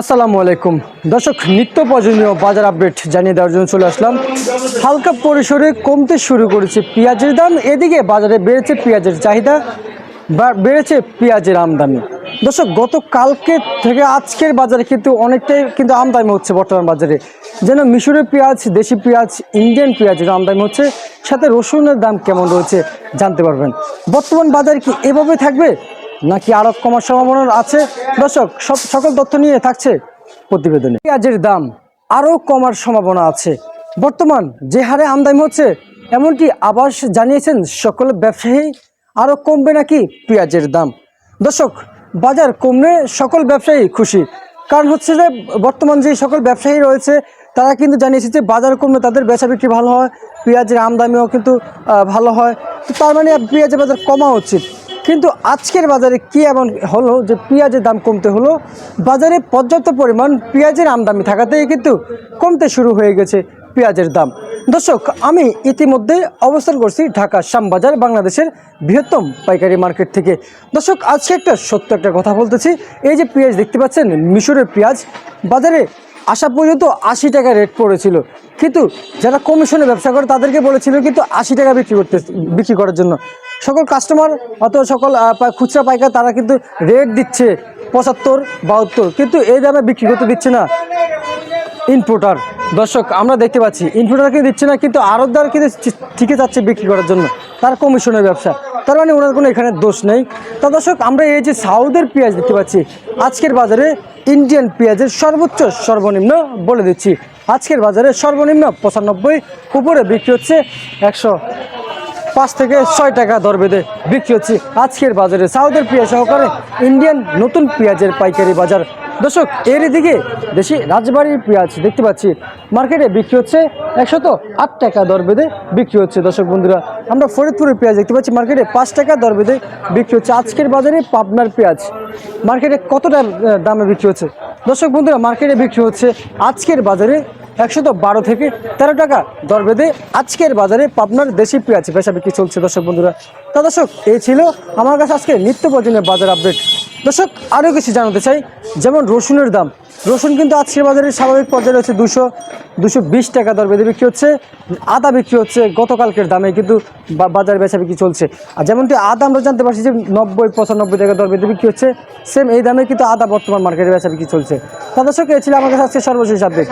আসসালামু আলাইকুম। দর্শক, নিত্য প্রয়োজনীয় বাজার আপডেট জানিয়ে দেওয়ার জন্য চলে আসলাম। হালকা পরিসরে কমতে শুরু করেছে পেঁয়াজের দাম। এদিকে বাজারে বেড়েছে পেঁয়াজের চাহিদা বেড়েছে পেঁয়াজের আমদানি। দর্শক, গতকালকে থেকে আজকের বাজারে কিন্তু অনেকটাই কিন্তু আমদানি হচ্ছে বর্তমান বাজারে। যেন মিশরের পেঁয়াজ, দেশি পেঁয়াজ, ইন্ডিয়ান পেঁয়াজের আমদানি হচ্ছে, সাথে রসুনের দাম কেমন রয়েছে জানতে পারবেন। বর্তমান বাজার কি এভাবে থাকবে? নাকি আরও কমার সম্ভাবনা আছে? দর্শক, সব সকল তথ্য নিয়ে থাকছে প্রতিবেদনে। পেঁয়াজের দাম আরও কমার সম্ভাবনা আছে। বর্তমান যে হারে আমদানি হচ্ছে এমনকি আবাস জানিয়েছেন সকল ব্যবসায়ী। আরও কমবে নাকি পেঁয়াজের দাম? দর্শক, বাজার কমলে সকল ব্যবসায়ী খুশি। কারণ হচ্ছে যে, বর্তমান যে সকল ব্যবসায়ী রয়েছে, তারা কিন্তু জানিয়েছে যে, বাজার কমলে তাদের বেচা বিক্রি ভালো হয়, পেঁয়াজের আমদানিও কিন্তু ভালো হয়। তো তার মানে পেঁয়াজের বাজার কমা উচিত। কিন্তু আজকের বাজারে কি এমন হলো যে পেঁয়াজের দাম কমতে হলো? বাজারে পর্যাপ্ত পরিমাণ পেঁয়াজের আমদানি থাকাতেই কিন্তু কমতে শুরু হয়ে গেছে পেঁয়াজের দাম। দর্শক, আমি ইতিমধ্যে অবস্থান করছি ঢাকা শ্যামবাজার, বাংলাদেশের বৃহত্তম পাইকারি মার্কেট থেকে। দর্শক, আজকে একটা সত্য একটা কথা বলতেছি। এই যে পেঁয়াজ দেখতে পাচ্ছেন, মিশরের পেঁয়াজ, বাজারে আসা পর্যন্ত আশি টাকা রেট পড়েছিল। কিন্তু যারা কমিশনে ব্যবসা করে তাদেরকে বলেছিল কিন্তু আশি টাকা বিক্রি করতে বিক্রি করার জন্য। সকল কাস্টমার অথবা সকল খুচরা পাইকার, তারা কিন্তু রেট দিচ্ছে পঁচাত্তর, বাহাত্তর। কিন্তু এই দামে বিক্রি করতে দিচ্ছে না ইনপুটার দর্শক, আমরা দেখতে পাচ্ছি ইনপুটারকে দিচ্ছে না, কিন্তু আরতদার কিন্তু ঠিকই যাচ্ছে বিক্রি করার জন্য। তার কমিশনের ব্যবসা। তার মানে ওনার কোনো এখানে দোষ নেই। তা দর্শক, আমরা এই যে সাউদের পেঁয়াজ দেখতে পাচ্ছি, আজকের বাজারে ইন্ডিয়ান পেঁয়াজের সর্বোচ্চ সর্বনিম্ন বলে দিচ্ছি। আজকের বাজারে সর্বনিম্ন পঁচানব্বই, উপরে বিক্রি হচ্ছে একশো পাঁচ থেকে ছয় টাকা দর বেঁধে বিক্রি হচ্ছে আজকের বাজারে। সাউথের পেঁয়াজ সহকারে ইন্ডিয়ান নতুন পেঁয়াজের পাইকারি বাজার। দর্শক, এর দিকে দেশি রাজবাড়ির পেঁয়াজ দেখতে পাচ্ছি। মার্কেটে বিক্রি হচ্ছে একশত আট টাকা দর বেঁধে বিক্রি হচ্ছে। দর্শক বন্ধুরা, আমরা ফরিদপুরের পেঁয়াজ দেখতে পাচ্ছি। মার্কেটে পাঁচ টাকা দর বেঁধে বিক্রি হচ্ছে। আজকের বাজারে পাবনার পেঁয়াজ। মার্কেটে কতটা দামে বিক্রি হচ্ছে? দর্শক বন্ধুরা, মার্কেটে বিক্রি হচ্ছে আজকের বাজারে একশত বারো থেকে তেরো টাকা দর বেঁধে আজকের বাজারে পাবনার দেশি পেঁয়াজ বেচা বিক্রি চলছে দর্শক বন্ধুরা। তা দর্শক, এই ছিল আমার কাছে আজকে নিত্য প্রয়োজনীয় বাজার আপডেট। দর্শক, আরও কিছু জানাতে চাই, যেমন রসুনের দাম। রসুন কিন্তু আজকের বাজারে স্বাভাবিক পর্যায়ে রয়েছে দুশো দুশো বিশ টাকা দর বেঁধে বিক্রি হচ্ছে। আদা বিক্রি হচ্ছে গতকালকের দামে কিন্তু বাজার বেচা বিক্রি চলছে। আর যেমনটি আদা আমরা জানতে পারছি যে নব্বই, পঁচানব্বই টাকা দর বেঁধে বিক্রি হচ্ছে, সেম এই দামে কিন্তু আদা বর্তমান মার্কেটে বেচা বিক্রি চলছে। তা দর্শক এ ছিল আমার কাছে আজকে সর্বশেষ আপডেট।